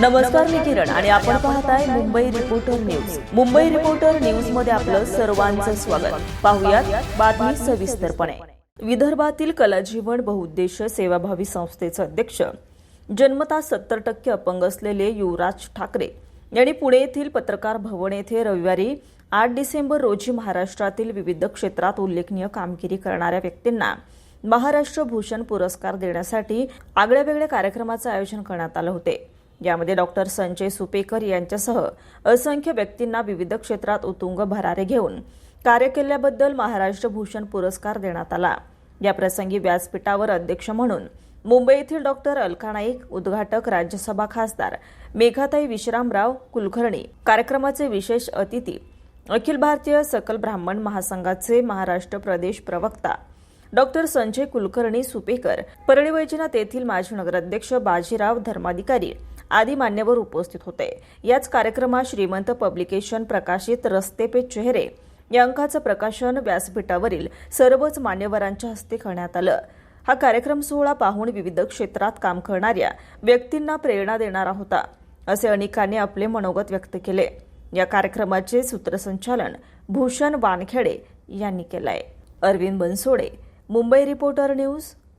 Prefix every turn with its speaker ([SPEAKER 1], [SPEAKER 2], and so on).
[SPEAKER 1] नमस्कार मी किरण आणि आपण पाहताय Mumbai reporter news Mumbai reporter न्यूजमध्ये आपलं सर्वांचं स्वागत. पाहुयात बातमी सविस्तरपणे. विदर्भातील कलाजीवन बहुउद्देशीय सेवाभावी संस्थेचे अध्यक्ष. जन्मता सत्तर टक्के अपंग असलेले युवराज ठाकरे यांनी पुणे येथील पत्रकार भवन येथे रविवारी आठ डिसेंबर रोजी महाराष्ट्रातील विविध क्षेत्रात उल्लेखनीय कामगिरी करणाऱ्या व्यक्तींना महाराष्ट्र भूषण पुरस्कार देण्यासाठी आगळ्या वेगळ्या कार्यक्रमाचं आयोजन करण्यात आलं होते. यामध्ये डॉक्टर संजय सुपेकर यांच्यासह असंख्य व्यक्तींना विविध क्षेत्रात उतुंग भरारे घेऊन कार्य केल्याबद्दल महाराष्ट्र भूषण पुरस्कार देण्यात आला. या प्रसंगी व्यासपीठावर अध्यक्ष म्हणून मुंबई येथील डॉक्टर अलका नाईक उद्घाटक राज्यसभा खासदार मेघाताई विश्रामराव कुलकर्णी कार्यक्रमाचे विशेष अतिथी अखिल भारतीय सकल ब्राह्मण महासंघाचे महाराष्ट्र प्रदेश प्रवक्ता डॉक्टर संजय कुलकर्णी सुपेकर परळी वैजनाथ येथील माजी नगराध्यक्ष बाजीराव धर्माधिकारी आदी मान्यवर उपस्थित होते. याच कार्यक्रमात श्रीमंत पब्लिकेशन प्रकाशित रस्ते पे चेहरे या अंकाचं प्रकाशन व्यासपीठावरील सर्वच मान्यवरांच्या हस्ते करण्यात आलं. हा कार्यक्रम सोहळा पाहून विविध क्षेत्रात काम करणाऱ्या व्यक्तींना प्रेरणा देणारा होता असे अनेकांनी आपले मनोगत व्यक्त केले. या कार्यक्रमाचे सूत्रसंचालन भूषण वानखेडे यांनी केलंय. Arvind Bansode Mumbai reporter news